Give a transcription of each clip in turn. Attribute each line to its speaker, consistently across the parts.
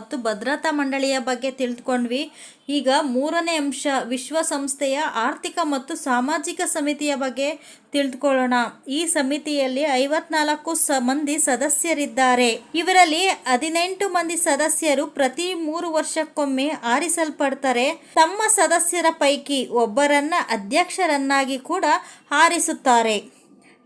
Speaker 1: ಮತ್ತು ಭದ್ರತಾ ಮಂಡಳಿಯ ಬಗ್ಗೆ ತಿಳಿದುಕೊಂಡ್ವಿ ಈಗ ಮೂರನೇ ಅಂಶ, ವಿಶ್ವಸಂಸ್ಥೆಯ ಆರ್ಥಿಕ ಮತ್ತು ಸಾಮಾಜಿಕ ಸಮಿತಿಯ ಬಗ್ಗೆ ತಿಳಿದುಕೊಳ್ಳೋಣ ಈ ಸಮಿತಿಯಲ್ಲಿ ಐವತ್ನಾಲ್ಕು ಸ ಮಂದಿ ಸದಸ್ಯರಿದ್ದಾರೆ. ಇವರಲ್ಲಿ ಹದಿನೆಂಟು ಮಂದಿ ಸದಸ್ಯರು ಪ್ರತಿ ಮೂರು ವರ್ಷಕ್ಕೊಮ್ಮೆ ಆರಿಸಲ್ಪಡ್ತಾರೆ. ತಮ್ಮ ಸದಸ್ಯರ ಪೈಕಿ ಒಬ್ಬರನ್ನ ಅಧ್ಯಕ್ಷರನ್ನಾಗಿ ಕೂಡ ಆರಿಸುತ್ತಾರೆ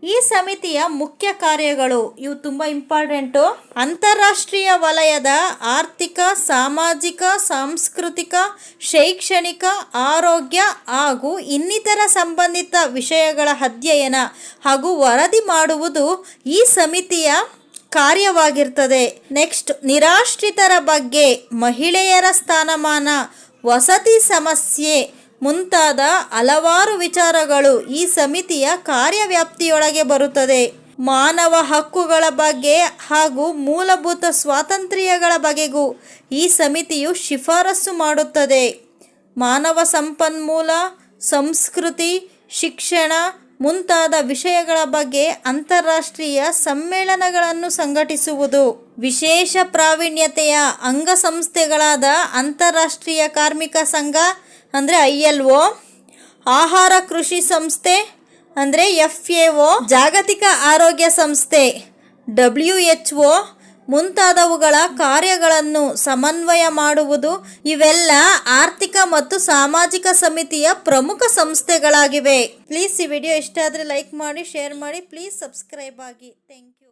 Speaker 1: ಈ ಸಮಿತಿಯ ಮುಖ್ಯ ಕಾರ್ಯಗಳು ಇವು ತುಂಬ ಇಂಪಾರ್ಟೆಂಟು. ಅಂತಾರಾಷ್ಟ್ರೀಯ ವಲಯದ ಆರ್ಥಿಕ, ಸಾಮಾಜಿಕ, ಸಾಂಸ್ಕೃತಿಕ, ಶೈಕ್ಷಣಿಕ, ಆರೋಗ್ಯ ಹಾಗೂ ಇನ್ನಿತರ ಸಂಬಂಧಿತ ವಿಷಯಗಳ ಅಧ್ಯಯನ ಹಾಗೂ ವರದಿ ಮಾಡುವುದು ಈ ಸಮಿತಿಯ ಕಾರ್ಯವಾಗಿರ್ತದೆ. ನೆಕ್ಸ್ಟ್, ನಿರಾಶ್ರಿತರ ಬಗ್ಗೆ ಮಹಿಳೆಯರ ಸ್ಥಾನಮಾನ, ವಸತಿ ಸಮಸ್ಯೆ ಮುಂತಾದ ಹಲವಾರು ವಿಚಾರಗಳು ಈ ಸಮಿತಿಯ ಕಾರ್ಯವ್ಯಾಪ್ತಿಯೊಳಗೆ ಬರುತ್ತದೆ. ಮಾನವ ಹಕ್ಕುಗಳ ಬಗ್ಗೆ ಹಾಗೂ ಮೂಲಭೂತ ಸ್ವಾತಂತ್ರ್ಯಗಳ ಬಗೆಗೂ ಈ ಸಮಿತಿಯು ಶಿಫಾರಸು ಮಾಡುತ್ತದೆ. ಮಾನವ ಸಂಪನ್ಮೂಲ, ಸಂಸ್ಕೃತಿ, ಶಿಕ್ಷಣ ಮುಂತಾದ ವಿಷಯಗಳ ಬಗ್ಗೆ ಅಂತಾರಾಷ್ಟ್ರೀಯ ಸಮ್ಮೇಳನಗಳನ್ನು ಸಂಘಟಿಸುವುದು. ವಿಶೇಷ ಪ್ರಾವೀಣ್ಯತೆಯ ಅಂಗಸಂಸ್ಥೆಗಳಾದ ಅಂತಾರಾಷ್ಟ್ರೀಯ ಕಾರ್ಮಿಕ ಸಂಘ ಅಂದರೆ ಐ ಎಲ್ ಒ, ಆಹಾರ ಕೃಷಿ ಸಂಸ್ಥೆ, ಅಂದರೆ ಎಫ್ ಎ ಒ, ಜಾಗತಿಕ ಆರೋಗ್ಯ ಸಂಸ್ಥೆ, ಡಬ್ಲ್ಯೂ ಎಚ್ ಒ ಮುಂತಾದವುಗಳ ಕಾರ್ಯಗಳನ್ನು ಸಮನ್ವಯ ಮಾಡುವುದು ಇವೆಲ್ಲ ಆರ್ಥಿಕ ಮತ್ತು ಸಾಮಾಜಿಕ ಸಮಿತಿಯ ಪ್ರಮುಖ ಸಂಸ್ಥೆಗಳಾಗಿವೆ. ಪ್ಲೀಸ್ ಈ ವಿಡಿಯೋ ಇಷ್ಟ ಆದರೆ ಲೈಕ್ ಮಾಡಿ, ಶೇರ್ ಮಾಡಿ, ಪ್ಲೀಸ್ ಸಬ್ಸ್ಕ್ರೈಬ್ ಆಗಿ. Thank you.